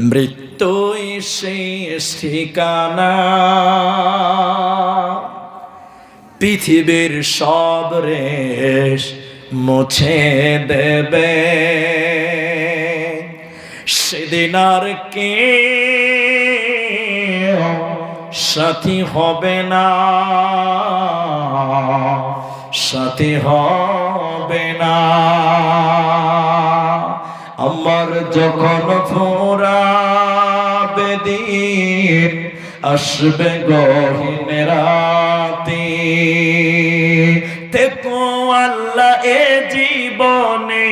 মৃত্যুই শেষ ঠিকানা। পৃথিবীর সব রেশ মুছে দেবে। সেদিন আর কে সাথী হবে না। সাথী হবে না। আমার যখন ফোরা বেদিন আসবে গহীন রাতে তেকো আল্লাহ এ জীবনে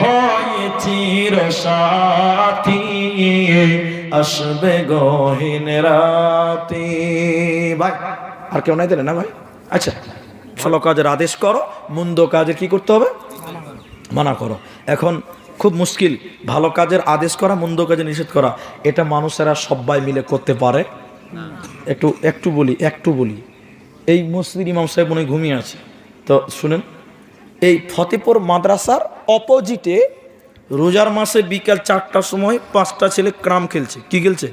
হয় চির সাথী, আসবে গহীন রাতে। ভাই, আর কেউ নাই দিলে না ভাই? আচ্ছা ভালো কাজের আদেশ করো, মন্দ কাজের কি করতে হবে? মানা করো। এখন খুব মুশকিল, ভালো কাজের আদেশ করা, মন্দ কাজে নিষেধ করা, এটা মানুষেরা সবাই মিলে করতে পারে। একটু একটু বলি একটু বলি। এই মসজিদ ইমাম সাহেব উনি ঘুমিয়ে আছে। তো শুনেন, এই ফতেপুর মাদ্রাসার অপোজিটে রোজার মাসে বিকাল চারটার সময় পাঁচটা ছেলে ক্রাম খেলছে। কি খেলছে?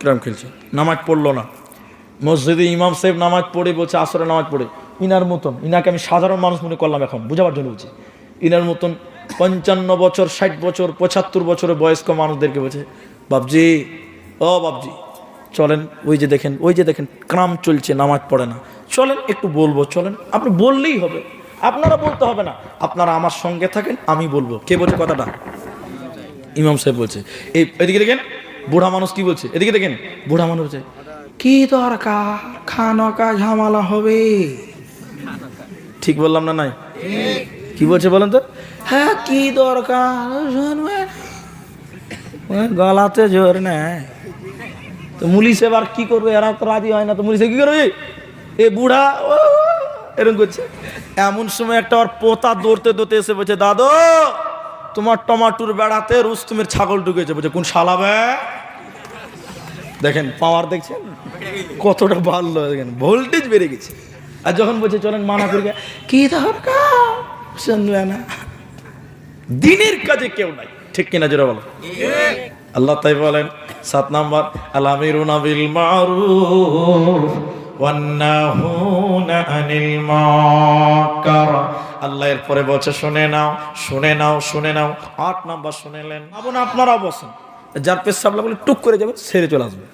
ক্রাম খেলছে। নামাজ পড়ল না। মসজিদে ইমাম সাহেব নামাজ পড়ে বলছে আসরে নামাজ পড়ে। ইনার মতন, ইনাকে আমি সাধারণ মানুষ মনে করলাম এখন, বুঝাবার জন্য বলছি। ইনার মতন পঞ্চান্ন বছর, ষাট বছর, পঁচাত্তর বছরের বয়স্ক মানুষদেরকে বলছে বাবজি ও বাবজি চলেন ওই যে দেখেন, ওই যে দেখেন ক্রাম চলছে, নামাজ পড়ে না। চলেন একটু বলব, চলেন, আপনি বললেই হবে, আপনারা বলতে হবে না। আপনারা আমার সঙ্গে থাকেন, আমি বলব। কে বলছে কথাটা? ইমাম সাহেব বলছে, এই এদিকে দেখেন, বুড়া মানুষ কি বলছে? এদিকে দেখেন, বুড়া মানুষ বলছে, কি দরকার? খানা কা ঝামেলা হবে। ঠিক বললাম না নাই? কি বলছে বলেন তো? হ্যাঁ কি দরকার? গলাতে জোর নেই। তো মুলিশ এবার কি করবে? এরা তো রাজি হয় না। তো মুলিশে কি করবে? এ বুড়া ও এরকম করছে। এমন সময় একটা ওর পোতা দৌড়তে দৌড়তে এসে বলছে দাদু তোমার টমাটুর বেড়াতে রুস্তুমের ছাগল ঢুকেছে। বলছে কোন শালাবে দেখেন পাওয়ার দেখছেন? কতটা বাড়লো দেখেন ভোল্টেজ বেড়ে গেছে। আর যখন বলছে চলেন মানা করি কি দরকার? দিনের কাজে কেউ নাই। ঠিক কিনা জোরে বলো? আল্লাহ তাই বলেন, সাত নাম্বার আলামিরুনা বিল মারুফ, ওয়ান্নাহুনা আল্লাহ এর পরে বলছে, শুনে নাও শুনে নাও শুনে নাও। আট নাম্বার শুনেলেন। আবুন আপনারাও বসেন যার পেশাব লাগলে টুক করে যাবে সেরে চলে আসবে।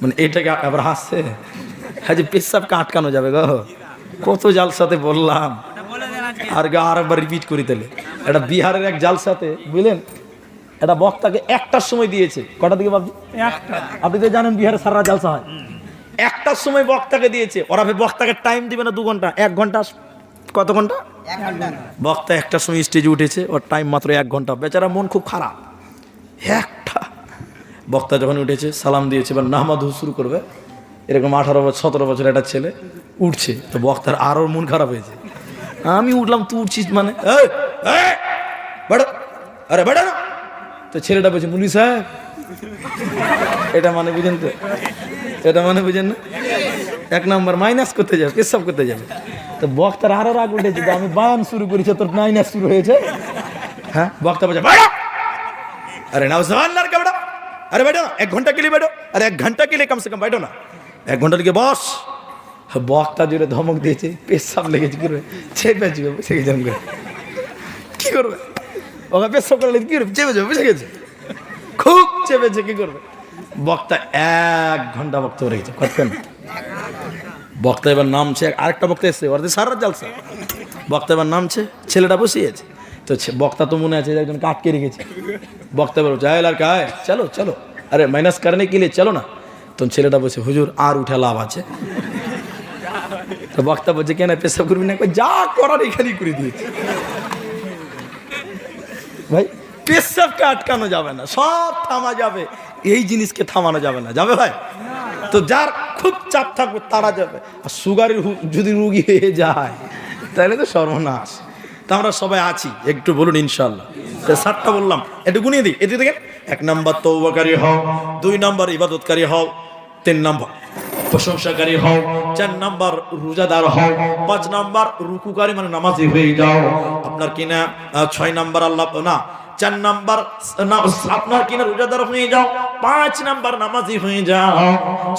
মানে এটাকে আবার হাসছে? হ্যাঁ যে পেশাবকে আটকানো যাবে গো। কত জালসাতে বললাম। আর গা আর একবার রিপিট করি তাহলে। এটা বিহারের এক জালসাতে বুঝলেন? এটা বক্তাকে একটার সময় দিয়েছে। কটা দিকে ভাবছি আপনি তো জানেন বিহারে সারা জালসা হয়। একটার সময় বক্তাকে দিয়েছে। ওরা বক্তাকে টাইম দিবে না দু ঘণ্টা। এক ঘণ্টা কত ঘণ্টা? বক্তা একটার সময় স্টেজে উঠেছে। ওর টাইম মাত্র এক ঘণ্টা। বেচারা মন খুব খারাপ। একটা। বক্তা যখন উঠেছে সালাম দিয়েছে এবার নামাধু শুরু করবে। এরকম আঠারো বছর সতেরো বছর একটা ছেলে উঠছে। তো বক্তার আরও মন খারাপ হয়েছে। আমি উঠলাম তুই উঠছিস মানে এই, এই, বেড়ো আরে বেড়ো না তো ছেলেটা বলছে মুলি সাহেব এটা মানে বুঝেন তো এটা মানে বুঝেন না এক নাম্বার মাইনাস করতে যাবে পেশাব করতে যাবে তো বক্তার আরো রাগ উঠেছে তো আমি বায়ান শুরু করেছি তোর মাইনাস শুরু হয়েছে হ্যাঁ বক্তা বলছে বেড়ো अरे ना जवान लड़का बेटा अरे बैठो ना एक घंटा के लिए बैठो अरे एक घंटा के लिए कम से कम बैठो ना এক ঘন্টা থেকে বস বক্তা জুড়ে ধমক দিয়েছে, পেশাব লেগেছে, কি করবে চেপে বসে গেছে করে। কি করবে? ওকে পেশাব করে কি করবে? চেপে যাবে বসে গেছে? খুব চেপেছে, কি করবে? বক্তা এক ঘণ্টা বক্তব্য রেখেছে কতক্ষণ বক্তা এবার নামছে, আরেকটা বক্তা এসছে, ওর সারা জালসা বক্তা এবার নামছে, ছেলেটা বসিয়েছে তো বক্তা তো মনে আছে একজন আটকে রেখেছে। বক্তা বলো চায় আর কায় চলো চলো। আরে মাইনাস করনে কে লিয়ে চলো না। তো ছেলেটা বলছে, হুজুর, আর উঠে লাভ আছে। তো বক্তা বলছে, কেন পেশাব করবি না? যা করার এখানেই করে দিয়েছে। ভাই পেশাবকে আটকানো যাবে না, সব থামা যাবে, এই জিনিসকে থামানো যাবে না, যাবে ভাই? তো যার খুব চাপ থাকবে, তারা যাবে, আর সুগারের যদি রুগী হয়ে যায়, তাহলে তো সর্বনাশ। তা আমরা সবাই আছি, একটু বলুন ইনশাল্লাহ। সাতটা বললাম, একটু গুনিয়ে দিই, এদিকে দেখেন, এক নাম্বার তৌবাকারী হও, দুই নাম্বার ইবাদতকারী হও, তিন নাম্বার প্রশংসাকারী হও, চার নাম্বার রোজাদার হও, পাঁচ নাম্বার রুকুকারী মানে নামাজি হয়ে যাও। আপনার কিনা ছয় নাম্বার আল্লাহ, না, চার নাম্বার আপনার কিনা রোজাদার হয়ে যাও, পাঁচ নাম্বার নামাজি হয়ে যাও।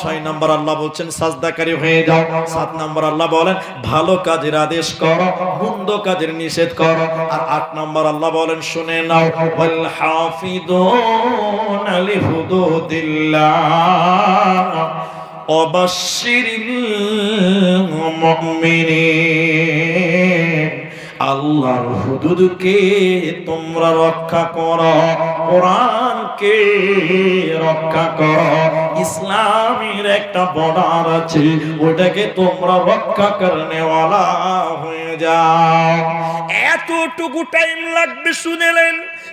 ছয় নাম্বার আল্লাহ বলছেন, সাজদাকারী হয়ে যাও। সাত নাম্বার আল্লাহ বলেন, ভালো কাজের আদেশ করো, মন্দ কাজের নিষেধ করো। আর আট নাম্বার আল্লাহ বলেন, শুনে নাও অবাশিরিল মুমিনিন আল্লাহর হুদুদকে তোমরা রক্ষা করো, কোরআনকে রক্ষা করো। ইসলামের একটা বর্ডার আছে, ওটাকে তোমরা রক্ষা করনেওয়ালা হয়ে যাও। এতটুকু টাইম লাগবে শুনেলেন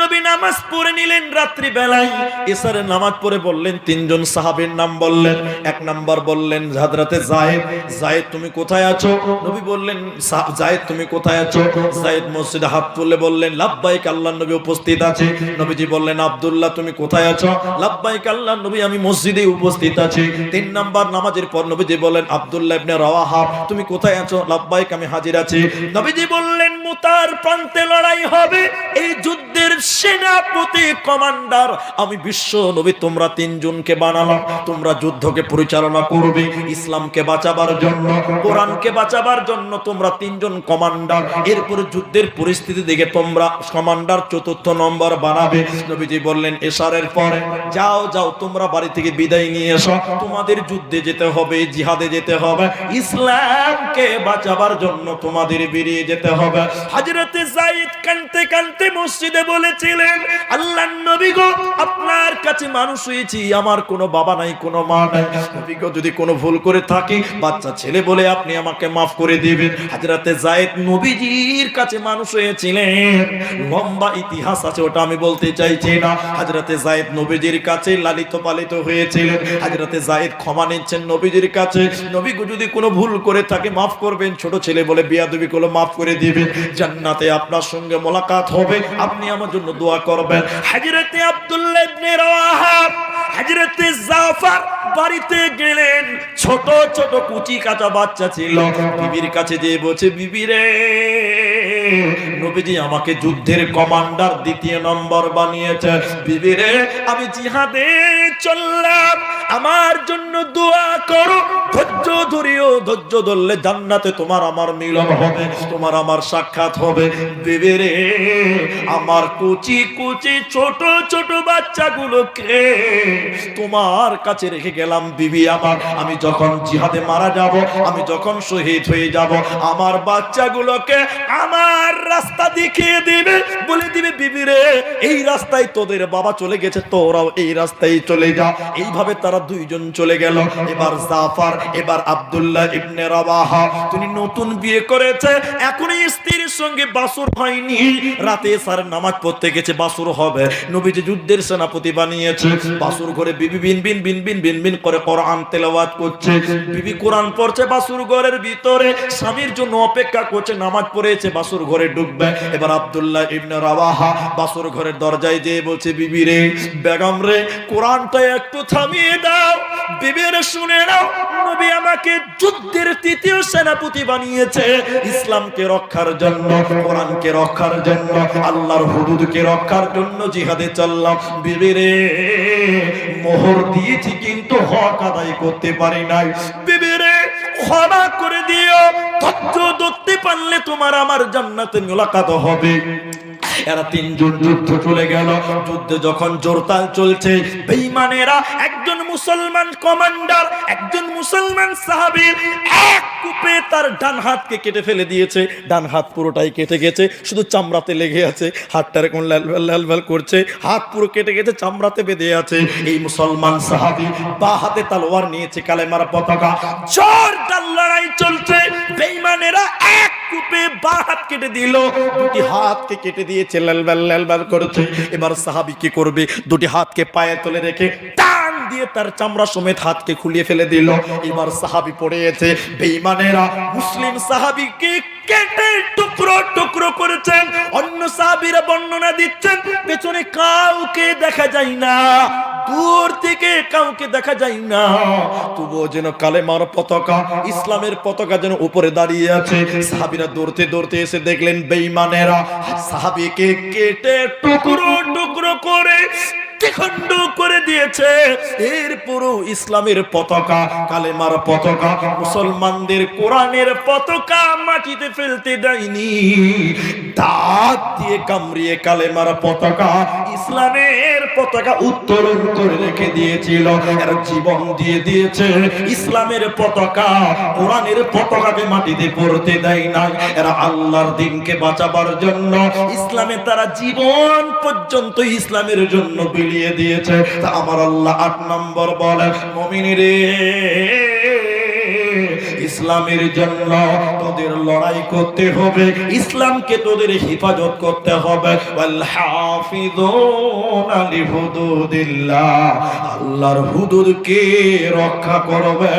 নবী নামাজ পড়ে নিলেন রাত্রি বেলায় এসারে নামাজ পড়ে বললেন, তিনজন সাহাবের নাম বললেন। এক নাম্বার বললেন হাজরাতে জায়েদ জায়েদ তুমি কোথায় আছো? নবী বললেন জায়েদ তুমি কোথায় আছো? জায়েদ মসজিদে হাত তুলে বললেন, লাব্বাইক আল্লাহ, নবী উপস্থিত আছে। নবীজি বললেন, আব্দুল্লাহ, তুমি কোথায় আছো? লাব্বাইক আল্লাহ, নবী, আমি মসজিদে উপস্থিত আছি। তিন নাম্বার নামাজের পর নবীজি বললেন, আব্দুল্লাহ ইবনে রাওয়াহা, তুমি কোথায় আছো? লাব্বাইক, আমি হাজির আছি। নবীজি বললেন, মুতার প্রান্তে লড়াই হবে। এই যুদ্ধের সেনাপতি কমান্ডার, আমি বিশ্ব নবী, তোমরা তিনজনকে বানালাম, তোমরা যুদ্ধকে পরিচালনা করবে, ইসলামকে বাঁচাবার জন্য, কোরআনকে বাঁচাবার জন্য তোমরা তিনজন কমান্ডার, এরপরে যুদ্ধের পরিস্থিতি দেখে তোমরা কমান্ডার চতুর্থ নম্বর বানাবে। নবীজি বললেন, এশারের পরে যাও যাও, তোমরা বাড়ি থেকে বিদায় নিয়ে এসো, তোমাদের যুদ্ধে যেতে হবে, জিহাদে যেতে হবে, ইসলামকে বাঁচাবার জন্য তোমাদের বেরিয়ে যেতে হবে। হযরতে যায়েদ কানতে কানতে মসজিদে বলেছিলেন আল্লাহ নবী গো, আপনার কাছে মানুষ হয়েছি, আমার কোনো বাবা নাই, কোনো মা নাই। নবী গো, যদি কোনো ভুল করে থাকি, বাচ্চা ছেলে বলে আপনি আমাকে মাফ করে দিবেন। হযরতে যায়েদ নবীজির কাছে মানুষ হয়েছিলেন। লম্বা ইতিহাস আছে, ওটা আমি বলতে চাইছি না। হযরতে যায়েদ নবীজির কাছে লালিত পালিত হয়েছিলেন। হাজরাতে যায়েদ ক্ষমা নিচ্ছেন নবীজির কাছে। নবী গো, যদি কোনো ভুল করে থাকে, মাফ করবেন। ছোট ছেলে বলে বিয়াদবি গুলো মাফ করে দিবেন। জান্নাতে আপনার সঙ্গে মোলাকাত হবে। আপনি আমার জন্য দোয়া করবেন। হাজরতে আব্দুল্লাহ ইবনে রাওয়াহা হাজরতে জাফর বাড়িতে গেলেন। ছোট ছোট কুচি কাঁচা বাচ্চা ছিল। বিবির কাছে যে বলছে বিবি রে নবীজি আমাকে যুদ্ধের কমান্ডার দ্বিতীয় নম্বর বানিয়েছে। বিবি রে আমি জিহাদে চললাম। আমার জন্য দোয়া করো। ধৈর্য ধরিও, ধৈর্য ধরলে জান্নাতে তোমার আমার মিলন হবে, তোমার আমার সাক্ষাৎ হবে। বিবি রে আমার কুচি কুচি ছোট ছোট বাচ্চাগুলোকে তোমার কাছে রেখে গেলাম। বিবি আমার, আমি যখন জিহাদে মারা যাব, আমি যখন শহীদ হয়ে যাব, আমার বাচ্চাগুলোকে আমার রাস্তা দেখিয়ে দিবে, বলে দিবে, বিবি রে, এই রাস্তায় তোদের বাবা চলে গেছে, তোরাও এই রাস্তায় চলে যা। এইভাবে তারা দুইজন চলে গেল। এবার জাফর, এবার আব্দুল্লাহ ইবনে রাবাহা। তিনি নতুন বিয়ে করেছে, এখনই স্ত্রীর সঙ্গে বাসুর হয়নি। রাতে স্যার নামাজ পড়তে গেছে, বাসুর হবে। নবীজি যুদ্ধের সেনাপতি বানিয়েছে। বাসুর ঘরে বিবি বিন বিন বিন বিন বিন বিন করে কোরআন তেলাওয়াত করছে। বিবি কোরআন পড়ছে বাসুর ঘরের ভিতরে। স্বামীর জন্য অপেক্ষা করছে, নামাজ পড়েছে, বাসুর ঘরে ঢুকবে। এবার আব্দুল্লাহ ইবনে রাওয়াহা বাসুর ঘরের দরজায় যেয়ে বলছে, বিবি রে, বেগম রে, কোরআনটা একটু থামিয়ে দাও। বিবি রে শুনে নাও, নবী আমাকে যুদ্ধের তৃতীয় সেনাপতি বানিয়েছে। ইসলামকে রক্ষার জন্য, কোরআনকে রক্ষার জন্য, আল্লাহর হুদুদকে রক্ষার জন্য জিহাদে চললাম। বিবি রে, মোহর দিয়েছি কিন্তু হক আদায় করতে পারি নাই। বিবি রে, ক্ষমা করে দিও। ধরতে পারলে তোমার আমার জান্নাতে মোলাকাত হবে। এরা তিনজন যুদ্ধ চলে গেল। যুদ্ধে যখন জোরতাল চলছে, বেঈমানেরা একজন মুসলমান কমান্ডার, একজন মুসলমান সাহাবীর এক কূপে তার ডান হাতকে কেটে ফেলে দিয়েছে। ডান হাত পুরোটাই কেটে গেছে, শুধু চামড়াতে লেগে আছে, হাতটা এরকম লাল লাল লাল করছে, হাত পুরো কেটে গেছে, চামড়াতে বেঁধে আছে। এই মুসলমান সাহাবী বা হাতে তালোয়ার নিয়েছে, কালেমার পতাকা। জোরদার লড়াই চলছে, বেঈমানেরা এক কূপে বা হাত কেটে দিল। দুটি হাতকে কেটে দিয়েছে লাল লাল লাল করছে। এবার সাহাবী কি করবে? দুটি হাতকে পায়ে তুলে রেখে টান দিয়ে তার চামড়া সমেত হাতকে খুলিয়ে ফেলে দিল। এবার সাহাবি পড়েছে বেঈমানেরা মুসলিম সাহাবিকে কাউকে দেখা যায় না। তবুও যেন কালেমার পতাকা, ইসলামের পতাকা যেন উপরে দাঁড়িয়ে আছে। সাহাবীরা দৌড়তে দৌড়তে এসে দেখলেন, বেঈমানেরা সাহাবিকে কেটে টুকরো টুকরো করে খণ্ড করে দিয়েছে। এরপরও ইসলামের পতাকা কালেমার পতাকা মুসলমানদের কোরআনের পতাকা মাটিতে ফেলতে দেয়নি। দাঁত দিয়ে কামড়িয়ে কালেমার পতাকা ইসলামের পতাকা উত্তোলন করে রেখে দিয়েছিল। এর জীবন দিয়ে দিয়েছে। ইসলামের পতাকা কোরআনের পতাকাকে মাটিতে পড়তে দেয় না এরা আল্লাহর দিনকে বাঁচাবার জন্য ইসলামে তারা জীবন পর্যন্ত ইসলামের জন্য বিলিয়ে দিয়েছে। তা আমার আল্লাহ আট নম্বর বলে মমিনী রে ইসলামের জন্য তোদের লড়াই করতে হবে, ইসলামকে তোদের হেফাজত করতে হবে। আল্লাহর হুদুদকে রক্ষা করবে।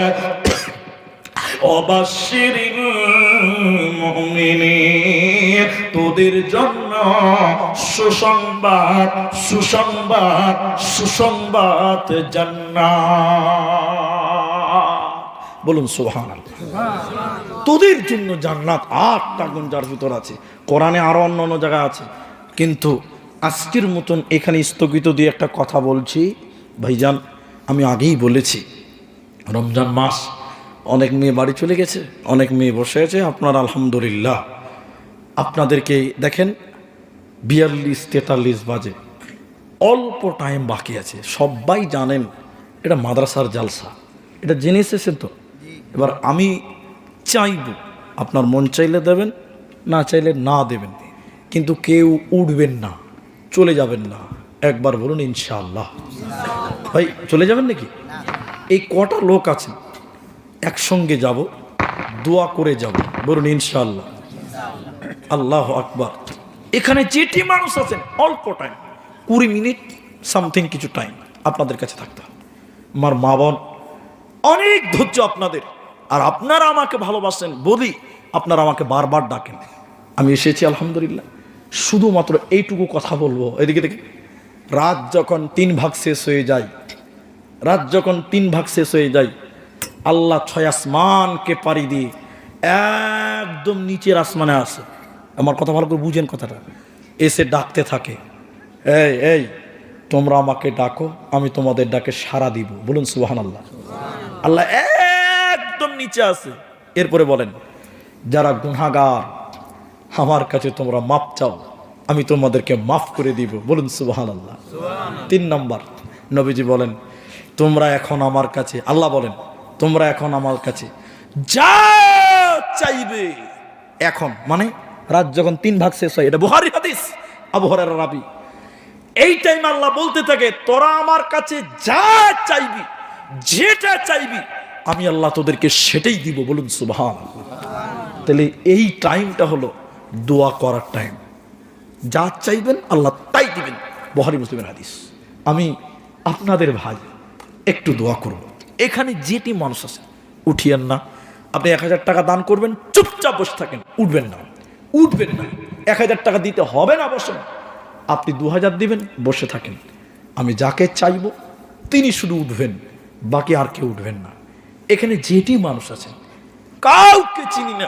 তোদের জন্য সুসংবাদ সুসংবাদ সুসংবাদ জান্নাত। বলুন, সুবহানাল্লাহ। তোদের জন্য জান্নাত আটটা গুণ যার ভিতর আছে। কোরআনে আরও অন্য অন্য জায়গা আছে। কিন্তু আজকের মতন এখানে স্থগিত দিয়ে একটা কথা বলছি। ভাইজান, আমি আগেই বলেছি, রমজান মাস অনেক মেয়ে বাড়ি চলে গেছে, অনেক মেয়ে বসে আছে। আপনার আলহামদুলিল্লাহ। আপনাদেরকে দেখেন, বিয়াল্লিশ তেতাল্লিশ বাজে। অল্প টাইম বাকি আছে। সবাই জানেন, এটা মাদ্রাসার জালসা। এটা জেনে এসেছেন তো। এবার আমি চাইব, আপনার মন চাইলে দেবেন, না চাইলে না দেবেন। কিন্তু কেউ উঠবেন না, চলে যাবেন না। একবার বলুন, ইনশাআল্লাহ। ভাই, চলে যাবেন নাকি? এই কটা লোক আছেন, একসঙ্গে যাব, দোয়া করে যাব। বলুন, ইনশাআল্লাহ। আল্লাহ আকবার। এখানে যেটি মানুষ আছেন, অল্প টাইম কুড়ি মিনিট সামথিং কিছু টাইম আপনাদের কাছে থাকতে হবে। আমার মা বোন, অনেক ধৈর্য আপনাদের। আর আপনারা আমাকে ভালোবাসেন বলি, আপনারা আমাকে বারবার ডাকেন। আমি এসেছি, আলহামদুলিল্লাহ। শুধুমাত্র এইটুকু কথা বলব। এদিকে দেখে রাত যখন তিন ভাগ শেষ হয়ে যায়, রাত যখন তিন ভাগ শেষ হয়ে যায়, আল্লাহ ছয় আসমানকে পাড়ি দিয়ে একদম নিচের আসমানে আসে। আমার কথা ভালো করে বুঝেন কথাটা। এসে ডাকতে থাকে, এই এই, তোমরা আমাকে ডাকো, আমি তোমাদের ডাকে সাড়া দিব। বলুন সুবাহান আল্লাহ আল্লাহ একদম নিচে আছে। এরপরে বলেন যারা গুনাগার আমার কাছে তোমরা মাপ চাও আমি তোমাদেরকে মাফ করে দিব। বলুন সুবাহান আল্লাহ তিন নম্বর নবীজি বলেন তোমরা এখন আমার কাছে আল্লাহ বলেন তোমরা এখন আমার কাছে যা চাইবে এখন মানে রাত যখন তিন ভাগ শেষ হয় এটা বুহারি হাদিস আবহাওয়ার রাবি এই টাইম আল্লাহ বলতে থাকে তোরা আমার কাছে যা চাইবি যেটা চাইবি আমি আল্লাহ তোদেরকে সেটাই দিব, বলুন সুবহান তাহলে এই টাইমটা হলো দোয়া করার টাইম। যা চাইবেন আল্লাহ তাই দিবেন। বহারি মুসলিমের হাদিস। আমি আপনাদের ভাই, একটু দোয়া করব। এখানে যেটি মানুষ আছে, উঠিয়েন না। আপনি এক হাজার টাকা দান করবেন, চুপচাপ বসে থাকেন, উঠবেন না। উঠবেন না। এক হাজার টাকা দিতে হবে না বসেন আপনি দু হাজার দিবেন, বসে থাকেন। আমি যাকে চাইব, তিনি শুধু উঠবেন, বাকি আর কেউ উঠবেন না। এখানে যেটি মানুষ আছেন, কাউকে চিনি না।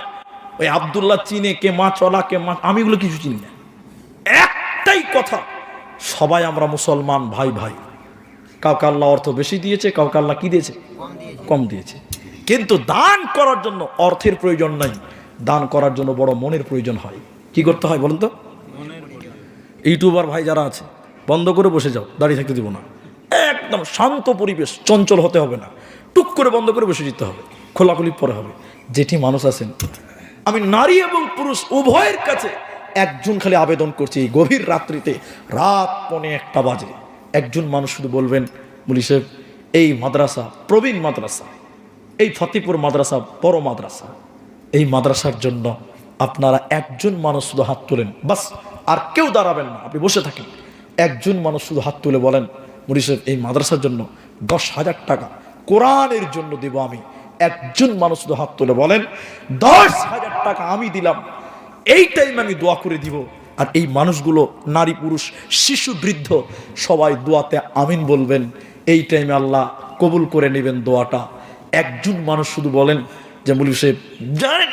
ওই আবদুল্লাহ চিনে, কে মা চলা, কে মা, আমি এগুলো কিছু চিনি না। একটাই কথা, সবাই আমরা মুসলমান, ভাই ভাই। কাউকে আল্লাহ অর্থ বেশি দিয়েছে, কাউকে আল্লাহ কি দিয়েছে? কম দিয়েছে। কিন্তু দান করার জন্য অর্থের প্রয়োজন নাই। দান করার জন্য বড় মনের প্রয়োজন হয়। কি করতে হয় বলুন তো? ইউটিউবার ভাই যারা আছে, বন্ধ করে বসে যাও, দাঁড়িয়ে থাকতে দিব না। একদম শান্ত পরিবেশ, চঞ্চল হতে হবে না। টুক করে বন্ধ করে বসে যেতে হবে, খোলাখুলি পরে হবে। যেটি মানুষ আছেন, আমি নারী এবং পুরুষ উভয়ের কাছে একজন খালি আবেদন করছি এই গভীর রাত্রিতে, রাত পনে একটা বাজে। একজন মানুষ শুধু বলবেন মুলি সাহেব, এই মাদ্রাসা প্রবীণ মাদ্রাসা, এই ফতেপুর মাদ্রাসা বড় মাদ্রাসা। এই মাদ্রাসার জন্য আপনারা একজন মানুষ শুধু হাত তোলেন, বাস, আর কেউ দাঁড়াবেন না, আপনি বসে থাকেন। একজন মানুষ শুধু হাত তুলে বলেন মুড়ি সাহেব, এই মাদ্রাসার জন্য দশ হাজার টাকা কোরআনের জন্য দেব আমি। একজন মানুষ শুধু হাত তুলে বলেন, দশ হাজার টাকা আমি দিলাম, এই টাইম আমি দোয়া করে দিব। আর এই মানুষগুলো, নারী, পুরুষ, শিশু, বৃদ্ধ, সবাই দোয়াতে আমিন বলবেন। এই টাইমে আল্লাহ কবুল করে নেবেন দোয়াটা। একজন মানুষ শুধু বলেন যে মুলি সাহেব, জানেন,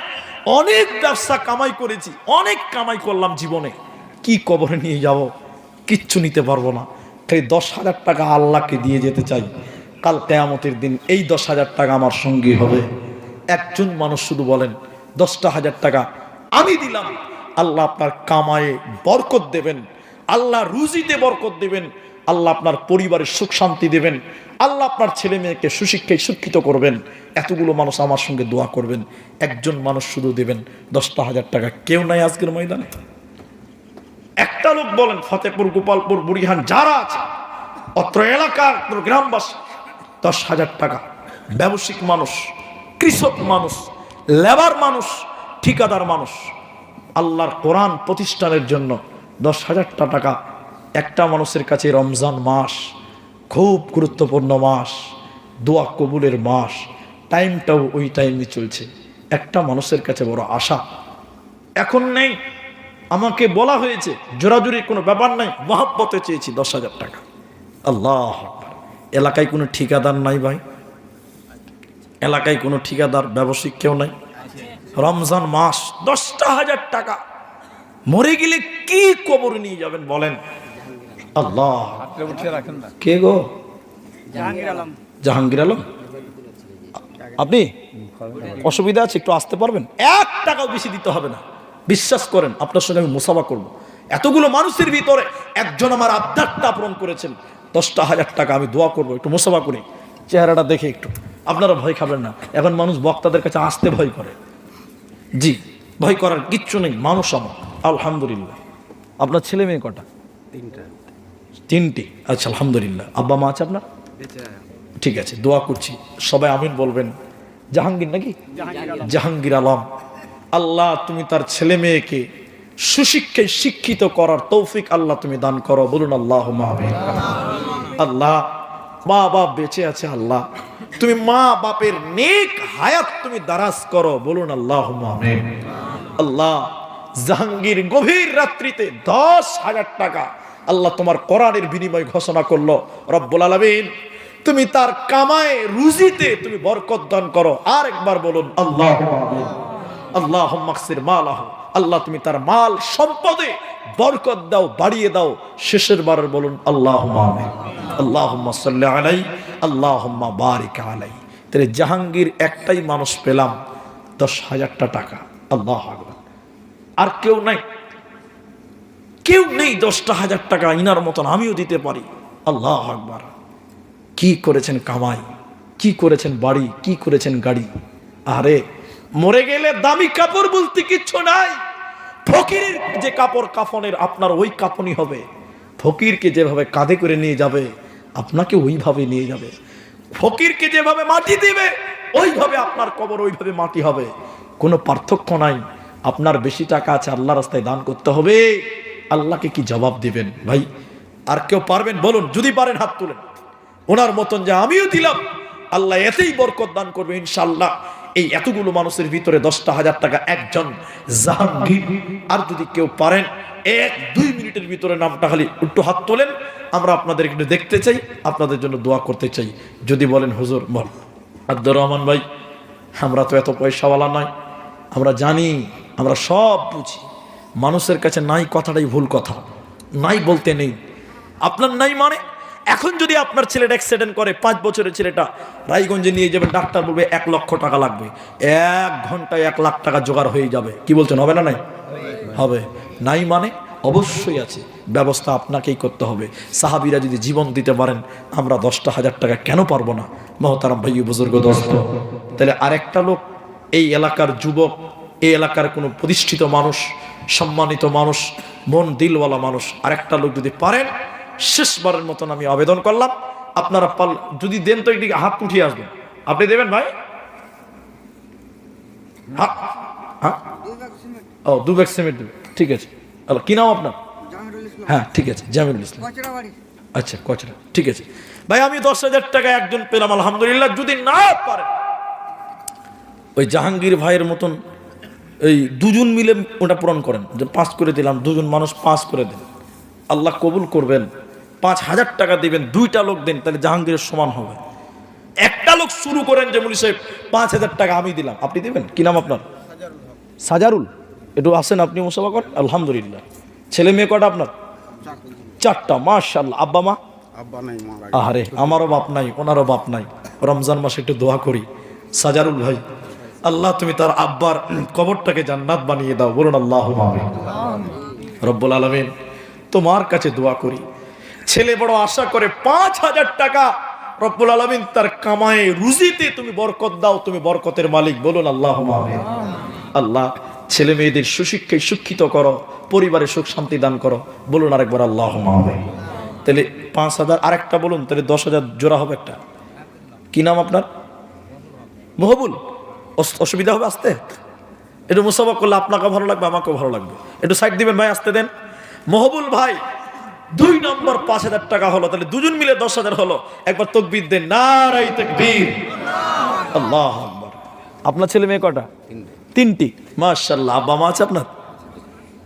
অনেক ব্যবসা কামাই করেছি, অনেক কামাই করলাম জীবনে। কি কবরে নিয়ে যাব? কিচ্ছু নিতে পারব না। তাই দশ হাজার টাকা আল্লাহকে দিয়ে যেতে চাই। কাল কেয়ামতের দিন এই দশ হাজার টাকা আমার সঙ্গী হবে। একজন মানুষ শুধু বলেন, দশটা হাজার টাকা আমি দিলাম। আল্লাহ আপনার কামায়ে বরকত দেবেন, আল্লাহ রুজিতে বরকত দেবেন, আল্লাহ আপনার পরিবারের সুখ শান্তি দেবেন, আল্লাহ আপনার ছেলে মেয়েকে সুশিক্ষায় শিক্ষিত করবেন। এতগুলো মানুষ আমার সঙ্গে দোয়া করবেন, একজন মানুষ শুধু দেবেন, দশটা হাজার টাকা কেউ নাই আজকের ময়দানে। একটা লোক বলেন ফতেপুর গোপালপুর, বুড়িহান, যারা আছে, অত্র এলাকার গ্রামবাসী দশ হাজার টাকা। ব্যবসায়িক মানুষ, কৃষক মানুষ, লেবার মানুষ, ঠিকাদার মানুষ। আল্লাহর কোরআন প্রতিষ্ঠানের জন্য দশ হাজার টাকা একটা মানুষের কাছে রমজান মাস খুব গুরুত্বপূর্ণ মাস, দোয়া কবুলের মাস, টাইমটাও ওই টাইমে চলছে। একটা মানুষের কাছে বড় আশা। এখন নেই। আমাকে বলা হয়েছে জোরাজুরির কোনো ব্যাপার নাই। মহাব্বতে চেয়েছি দশ হাজার টাকা। আল্লাহ। এলাকায় কোনো ঠিকাদার নাই ভাই। এলাকায় কোনো ঠিকাদার, ব্যবসায়িক কেউ নাই। রমজান মাস দশটা হাজার টাকা। মরে গেলে কি কবর নিয়ে যাবেন বলেন? আল্লাহ। কে গো? জাহাঙ্গীর আলম। আপনি? অসুবিধা আছে, একটু আসতে পারবেন? এক টাকাও বেশি দিতে হবে না। বিশ্বাস করেন, আপনার সঙ্গে আমি মুসাফা করব। এতগুলো মানুষের ভিতরে একজন আমার আবদারটা পূরণ করেছেন। দশটা হাজার টাকা আমি দোয়া করব একটু মুসাফা করি চেহারাটা দেখে একটু। আপনারা ভয় খাবেন না এখন মানুষ বক্তাদের কাছে আসতে ভয় করে। জি ভয় করার কিচ্ছু নেই মানুষ আমার আলহামদুলিল্লাহ। আপনার ছেলে মেয়ে কটা? তিনটি। আচ্ছা আলহামদুলিল্লাহ। আব্বা মা আছে আপনার? ঠিক আছে দোয়া করছি সবাই আমিন বলবেন। জাহাঙ্গীর নাকি? জাহাঙ্গীর আলম। আল্লাহ তুমি তার ছেলে মেয়েকে সুশিক্ষায় শিক্ষিত করার তৌফিক আল্লাহ তুমি দান করো। বলুন আল্লাহ আল্লাহ, মা বাপ বেঁচে আছে, আল্লাহ। তুমি মা বাপের নেক হায়াত তুমি দারাজ করো। বলুন আল্লাহ আল্লাহ, জাহাঙ্গীর গভীর রাত্রিতে দশ হাজার টাকা আল্লাহ তোমার কোরআনের বিনিময় ঘোষণা করল। রব্বুল আলমিন, তুমি তার কামায় রুজিতে তুমি বরকত দান করো। আর একবার বলুন আল্লাহ আল্লাহ মাকসির মালাহ। আল্লাহ, তুমি তার মাল, সম্পদে বরকত দাও, বাড়িয়ে দাও। শেষের বারের বলুন আল্লাহ আল্লাহ আলাই আল্লাহ বারিক আলাই তাহলে জাহাঙ্গীর একটাই মানুষ পেলাম, দশ হাজারটা টাকা। আল্লাহ আর কেউ নাই। কেউ নেই দশটা হাজার টাকা ইনার মতন, আমিও দিতে পারি। আল্লাহ আকবার। কি করেছেন কামাই? কি করেছেন বাড়ি? কি করেছেন গাড়ি? আরে মরে গেলে দামি কাপড় বলতে কিচ্ছু নাই। ফকিরের যে কাপড় কাফনের, আপনার ওই কাফনই হবে। ফকিরকে যেভাবে কাঁধে করে নিয়ে যাবে, আপনাকে ওইভাবে নিয়ে যাবে। ফকিরকে যেভাবে মাটি দিবে, ওইভাবে আপনার কবর ওইভাবে মাটি হবে। কোনো পার্থক্য নাই। আপনার বেশি টাকা আছে, আল্লাহ রাস্তায় দান করতে হবে। আল্লাহকে কি জবাব দিবেন? ভাই, আর কেউ পারবেন? বলুন, যদি পারেন হাত তুলেন। ওনার মতন যে আমিও দিলাম, আল্লাহ এতেই বরকত দান করবে ইনশাল্লাহ এই এতগুলো মানুষের ভিতরে দশটা হাজার টাকা একজন জাহাঙ্গীর। আর যদি কেউ পারেন, এক, দুই মিনিটের ভিতরে নামটা খালি একটু হাত তোলেন। আমরা আপনাদের একটু দেখতে চাই, আপনাদের জন্য দোয়া করতে চাই। যদি বলেন, হুজুর, বল। আব্দুর রহমান ভাই, আমরা তো এত পয়সাওয়ালা নয় আমরা জানি, আমরা সব বুঝি। মানুষের কাছে নাই কথাটাই ভুল কথা। নাই বলতে নেই। আপনার নাই মানে? এখন যদি আপনার ছেলেটা অ্যাক্সিডেন্ট করে, পাঁচ বছরের ছেলেটা, রায়গঞ্জে নিয়ে যাবেন, ডাক্তার বলবে এক লক্ষ টাকা লাগবে। এক ঘন্টায় এক লাখ টাকা জোগাড় হয়ে যাবে। কি বলছেন, হবে না নাই? হবে। নাই মানে অবশ্যই আছে। ব্যবস্থা আপনাকেই করতে হবে। সাহাবিরা যদি জীবন দিতে পারেন, আমরা দশটা হাজার টাকা কেন পারব না? মহতারাম ভাই বুজুর্গ দোস্ত। তাহলে আরেকটা লোক, এই এলাকার যুবক, এই এলাকার কোনো প্রতিষ্ঠিত মানুষ, সম্মানিত মানুষ, মন দিলওয়ালা মানুষ, আরেকটা লোক যদি পারেন শেষবারের মতন আমি আবেদন করলাম। আপনারা পাল যদি দেন তো এদিকে হাত উঠিয়ে আসবেন আপনি দেবেন ভাই? হ্যাঁ? ও দু ব্যাগ সিমেন্ট দেবে। ঠিক আছে। হ্যালো কি নাম আপনার? হ্যাঁ ঠিক আছে জামিরুল ইসলাম। আচ্ছা কচরা ঠিক আছে। ভাই আমি দশ হাজার টাকা একজন পেলাম আলহামদুলিল্লাহ। যদি না পারে ওই জাহাঙ্গীর ভাইয়ের মতন এই দুজন মিলে ওটা পূরণ করেন। যে পাঁচ করে দিলাম দুজন মানুষ পাঁচ করে দেন আল্লাহ কবুল করবেন। পাঁচ হাজার টাকা দেবেন দুইটা লোক দেন তাহলে জাহাঙ্গীরের সমান হবে। একটা লোক শুরু করেন যে মুলি সাহেব পাঁচ হাজার টাকা আমি দিলাম আপনি দেবেন? কি নাম আপনার? সাজারুল। একটু আসেন আপনি মুসাফা করেন? আলহামদুলিল্লাহ। ছেলে মেয়ে কটা আপনার? চারটা মাশাল্লাহ আব্বা মা? আব্বা আহারে আমারও বাপ নাই ওনারও বাপ নাই। রমজান মাসে একটু দোয়া করি। সাজারুল ভাই আল্লাহ তুমি তার আব্বার কবরটাকে জান্নাত বানিয়ে দাও বলুন আল্লাহ রব্বুল আলমিন তোমার কাছে দোয়া করি। ছেলে বড় আশা করে পাঁচ হাজার টাকা রব্বুল আলমিন তার কামায়ে রুজিতে তুমি বরকত দাও, তুমি বরকতের মালিক। বলুন আল্লাহ আল্লাহ, ছেলে মেয়েদের সুশিক্ষায় শিক্ষিত করো, পরিবারে সুখ শান্তি দান করো। বলুন আরেকবার আল্লাহ তাহলে পাঁচ হাজার, আরেকটা বলুন, তাহলে দশ হাজার জোড়া হবে একটা। কি নাম আপনার? মহবুল। অস- অসুবিধা হবে আসতে? একটু মুসাফা করলে আপনাকে ভালো লাগবে, আমাকেও ভালো লাগবে। একটু সাইড দিবেন, ভাই, আসতে দেন। মহবুল ভাই দুই নম্বর পাঁচ হাজার টাকা হলো, তাহলে দুজন মিলে দশ হাজার হলো। একবার তকবির দেন নারাই তকবীর। আল্লাহ আপনার ছেলে মেয়ে কটা? তিনটি। মাশাল্লাহ আব্বা মা আছে আপনার?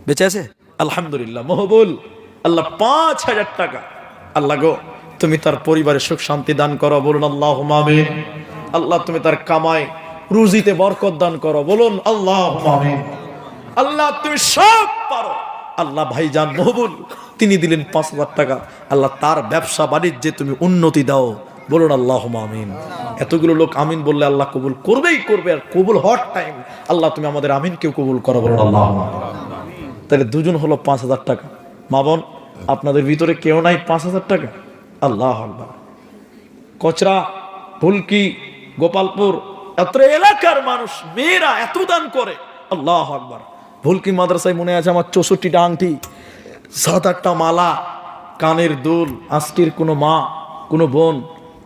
বেঁচে আছে? আলহামদুলিল্লাহ, মহবুল। আল্লাহ পাঁচ হাজার টাকা। আল্লাহ গো, তুমি তার পরিবারে সুখ শান্তি দান করো, বলুন আল্লাহ আমিন। আল্লাহ তুমি তার কামাই, রুজিতে বরকত দান করো, বলুন আল্লাহ আমিন। আল্লাহ তুমি সব পারো। আল্লাহ ভাইজান মহবুল তিনি দিলেন পাঁচ হাজার টাকা। আল্লাহ তার ব্যবসা বাণিজ্যে তুমি উন্নতি দাও। বলুন আল্লাহ আমিন। এতগুলো লোক আমিন বললে আল্লাহ কবুল করবেই করবে আর কবুল হওয়ার টাইম আল্লাহ তুমি আমাদের আমিনকেও কবুল করো বলুন আল্লাহ তাহলে দুজন হলো পাঁচ হাজার টাকা। মা বোন, আপনাদের ভিতরে কেউ নাই পাঁচ হাজার টাকা? আল্লাহ আকবার। কচরা ফুলকি গোপালপুর এত এলাকার মানুষ, মেয়েরা এত দান করে। আল্লাহ আকবার। ভুলকি মাদ্রাসায় মনে আছে? আমার চৌষট্টিটা আংটি, সাত আটটা মালা, কানের দুল আজকের কোনো মা, কোনো বোন।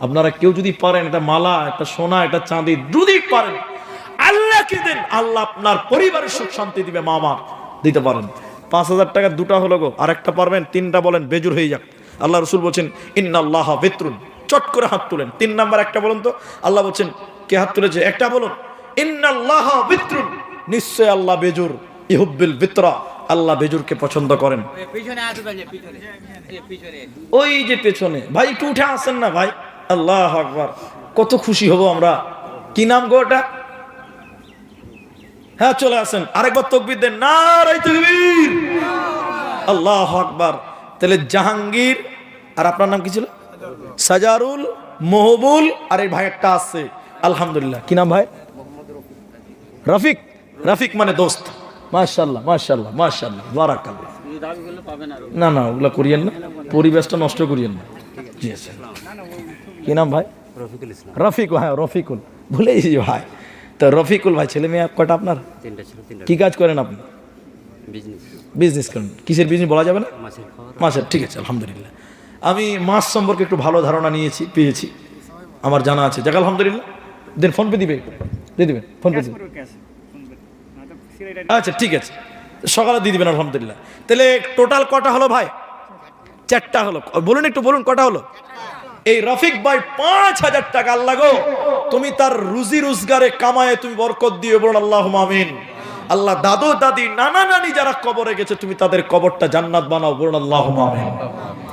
আপনারা কেউ যদি পারেন, এটা মালা একটা সোনা একটা চাঁদি, যদি পারেন আল্লাহকে দেন? আল্লাহ আপনার পরিবারের সুখ শান্তি দিবে, মা মা, দিতে পারেন। পাঁচ হাজার টাকা দুটা হলো গো আর একটা পারবেন, তিনটা বলেন, বেজুর হয়ে যাক। আল্লাহ রসুল বলছেন, ইন্নাল্লাহ বেতরুন চট করে হাত তুলেন। তিন নাম্বার একটা বলুন তো, আল্লাহ বলছেন, কে হাত তুলেছে? একটা বলুন, ইন্নাল্লাহ বিত্রুন নিশ্চয় আল্লাহ বেজুর। ইহুব্বিল বিত্রা আল্লাহ বেজুরকে পছন্দ করেন। ওই যে পেছনে। ভাই একটু উঠে আসেন না ভাই। আল্লাহ আকবার। কত খুশি হব আমরা। কি নাম গো ওটা? হ্যাঁ চলে আসেন। আরেকবার তকবির দেন। তকবীর। আল্লাহ আকবার। তাহলে জাহাঙ্গীর আর আপনার নাম কি ছিল? সাজারুল মহবুল আর এই ভাই একটা আছে। আলহামদুলিল্লাহ। কি নাম ভাই? রফিক। রফিক মানে দোস্ত। মাশাল্লাহ মাশাল্লাহ মাশাল্লাহ বারাকাল্লাহ। না না ওগুলো করিয়েন না। পরিবেশটা নষ্ট করিয়েন না। জি আচ্ছা কি নাম ভাই? রফিকুল ইসলাম। রফিক হ্যাঁ রফিকুল। ভুলে গেছি ভাই। তো রফিকুল ভাই ছেলে মেয়ে কটা আপনার? তিনটা ছিল তিনটা কি কাজ করেন আপনি? বিজনেস। বিজনেস করেন। কিসের বিজনেস বলা যাবে না? মাছের ঠিক আছে আলহামদুলিল্লাহ। আমি মাছ সম্পর্কে একটু ভালো ধারণা নিয়েছি পেয়েছি। আমার জানা আছে। যাক আলহামদুলিল্লাহ। দেন ফোন পে দিবে দিয়ে দেবেন ফোন পে দিবেন আচ্ছা ঠিক আছে। সকালে দিয়ে দিবেন আলহামদুলিল্লাহ। তাহলে টোটাল কটা হলো ভাই? চারটা হলো। বলুন একটু, বলুন, কটা হলো? এই রফিক ভাই, পাঁচ হাজার টাকা, আল্লাহ তুমি তার রুজি রোজগারে কামায়ে তুমি বরকত দিয়ে বলুন আল্লাহ আমিন। আল্লাহ দাদু, দাদি, নানা নানি যারা কবরে গেছে, তুমি তাদের কবরটা জান্নাত বানাও বলুন আল্লাহ আমিন।